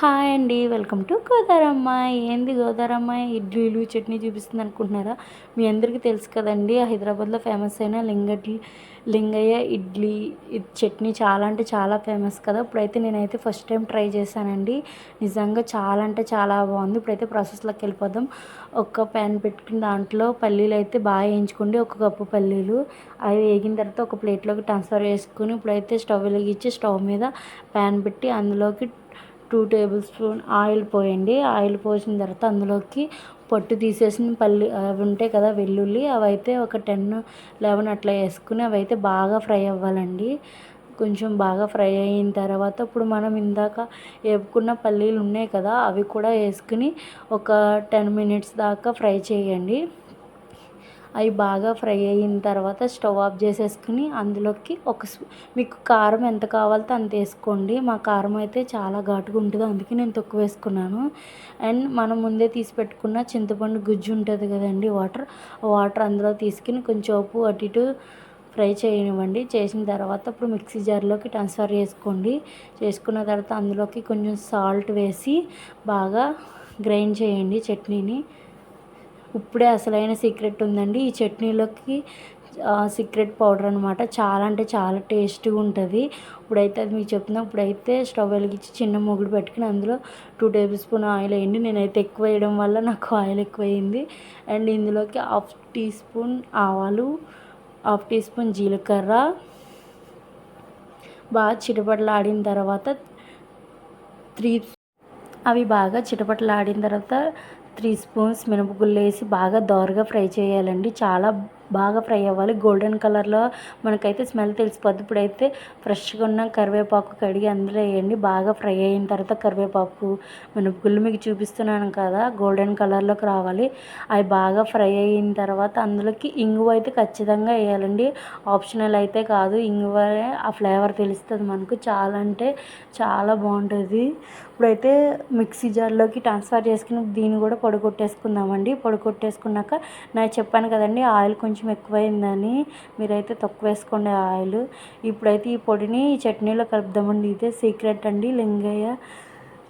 Hi అండి welcome to గోదారమ్మ. ఏంది గోదారమ్మ? ఇడ్లీలు చట్నీ చూపిస్తుంది అనుకుంటున్నారా? మీ అందరికీ తెలుసు కదండి హైదరాబాద్లో ఫేమస్ అయిన లింగడ్లీ లింగయ్య ఇడ్లీ చట్నీ చాలా అంటే చాలా ఫేమస్ కదా. ఇప్పుడైతే నేనైతే ఫస్ట్ టైం ట్రై చేశానండి. నిజంగా చాలా అంటే చాలా బాగుంది. ఇప్పుడైతే ప్రాసెస్లోకి వెళ్ళిపోదాం. ఒక ప్యాన్ పెట్టుకుని దాంట్లో పల్లీలు అయితే బాగా వేయించుకోండి ఒక కప్పు పల్లీలు. అవి వేగిన తర్వాత ఒక ప్లేట్లోకి ట్రాన్స్ఫర్ చేసుకుని ఇప్పుడైతే స్టవ్ వెలిగించి స్టవ్ మీద ప్యాన్ పెట్టి అందులోకి టూ టేబుల్ స్పూన్ ఆయిల్ పోయండి. ఆయిల్ పోసిన తర్వాత అందులోకి పొట్టు తీసేసిన పల్లి అవి ఉంటాయి కదా వెల్లుల్లి అవైతే ఒక టెన్ లెవెన్ అట్లా వేసుకుని అవి అయితే బాగా ఫ్రై అవ్వాలండి. కొంచెం బాగా ఫ్రై అయిన తర్వాత ఇప్పుడు మనం ఇందాక వేపుకున్న పల్లీలు ఉన్నాయి కదా అవి కూడా వేసుకుని ఒక టెన్ మినిట్స్ దాకా ఫ్రై చేయండి. అవి బాగా ఫ్రై అయిన తర్వాత స్టవ్ ఆఫ్ చేసేసుకుని అందులోకి ఒక మీకు కారం ఎంత కావాలో అంత వేసుకోండి. మా కారం అయితే చాలా ఘాటుగా ఉంటుంది అందుకే నేను తక్కువ వేసుకున్నాను. అండ్ మనం ముందే తీసి పెట్టుకున్న చింతపండు గుజ్జు ఉంటుంది కదండి వాటర్ వాటర్ అందులో తీసుకుని కొంచెం ఉప్పు అటు ఇటు ఫ్రై చేయనివ్వండి. చేసిన తర్వాత ఇప్పుడు మిక్సీ జార్లోకి ట్రాన్స్ఫర్ చేసుకోండి. చేసుకున్న తర్వాత అందులోకి కొంచెం సాల్ట్ వేసి బాగా గ్రైండ్ చేయండి చట్నీని. ఇప్పుడే అసలైన సీక్రెట్ ఉందండి. ఈ చట్నీలోకి సీక్రెట్ పౌడర్ అనమాట చాలా అంటే చాలా టేస్టీగా ఉంటుంది. ఇప్పుడైతే అది మీకు చెప్తున్నా ఇప్పుడైతే స్టవ్ వెలిగించి చిన్న మొగుడు పెట్టుకుని అందులో టూ టేబుల్ స్పూన్ ఆయిల్ వేయండి. నేనైతే ఎక్కువ వేయడం వల్ల నాకు ఆయిల్ ఎక్కువ అయింది అండ్ ఇందులోకి హాఫ్ టీ స్పూన్ ఆవాలు హాఫ్ టీ స్పూన్ జీలకర్ర. బాగా చిటపటలాడిన తర్వాత త్రీ అవి బాగా చిటపటలాడిన తర్వాత త్రీ స్పూన్స్ మినపగుళ్ళు వేసి బాగా దోరగా ఫ్రై చేయాలండి. చాలా బాగా ఫ్రై అవ్వాలి. గోల్డెన్ కలర్లో మనకైతే స్మెల్ తెలిసిపోద్ది. ఇప్పుడైతే ఫ్రెష్గా ఉన్న కరివేపాకు కడిగి అందులో వేయండి. బాగా ఫ్రై అయిన తర్వాత కరివేపాకు మినపగుళ్ళు మీకు చూపిస్తున్నాను కదా గోల్డెన్ కలర్లోకి రావాలి. అవి బాగా ఫ్రై అయిన తర్వాత అందులోకి ఇంగువ అయితే ఖచ్చితంగా వేయాలండి. ఆప్షనల్ అయితే కాదు. ఇంగువ ఆ ఫ్లేవర్ తెలుస్తుంది మనకు. చాలా అంటే చాలా బాగుంటుంది. ఇప్పుడైతే మిక్సీ జార్లోకి ట్రాన్స్ఫర్ చేసుకుని దీన్ని కూడా పొడి కొట్టేసుకుందామండి. పొడి కొట్టేసుకున్నాక నేను చెప్పాను కదండి ఆయిల్ కొంచెం కొంచెం ఎక్కువైందని మీరైతే తక్కువ వేసుకోండి ఆయిల్. ఇప్పుడైతే ఈ పొడిని ఈ చట్నీలో కలుపుదామండి. ఇదే సీక్రెట్ అండి లింగయ్య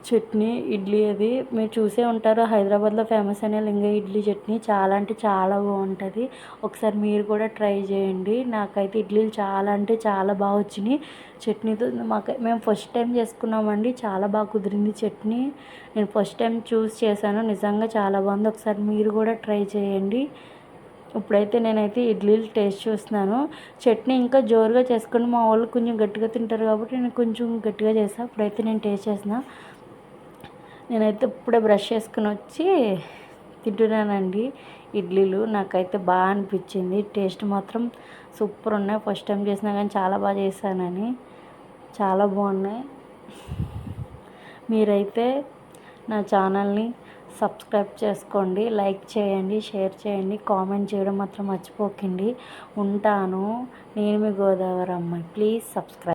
చట్నీ ఇడ్లీ అది. మీరు చూసే ఉంటారు హైదరాబాద్లో ఫేమస్ అయిన లింగయ్య ఇడ్లీ చట్నీ. చాలా అంటే చాలా బాగుంటుంది. ఒకసారి మీరు కూడా ట్రై చేయండి. నాకైతే ఇడ్లీలు చాలా అంటే చాలా బాగా వచ్చినాయి. చట్నీతో మాకు మేము ఫస్ట్ టైం చేసుకున్నామండి. చాలా బాగా కుదిరింది చట్నీ. నేను ఫస్ట్ టైం చూస్ చేశాను. నిజంగా చాలా బాగుంది. ఒకసారి మీరు కూడా ట్రై చేయండి. ఇప్పుడైతే నేనైతే ఇడ్లీలు టేస్ట్ చూస్తున్నాను. చట్నీ ఇంకా జోరుగా చేసుకొని మా వాళ్ళు కొంచెం గట్టిగా తింటారు కాబట్టి నేను కొంచెం గట్టిగా చేసాను ఇప్పుడైతే నేను టేస్ట్ చేసిన నేనైతే ఇప్పుడే బ్రష్ చేసుకుని వచ్చి తింటున్నానండి ఇడ్లీలు. నాకైతే బాగా అనిపించింది. టేస్ట్ మాత్రం సూపర్ ఉన్నాయి. ఫస్ట్ టైం చేసినా కానీ చాలా బాగా చేశానని. చాలా బాగున్నాయి. మీరైతే నా ఛానల్ని సబ్స్క్రైబ్ చేసుకోండి లైక్ చేయండి షేర్ చేయండి కామెంట్ చేయడం మాత్రం మర్చిపోకండి. ఉంటాను. నేను మీ గోదావరి అమ్మాయి. Please subscribe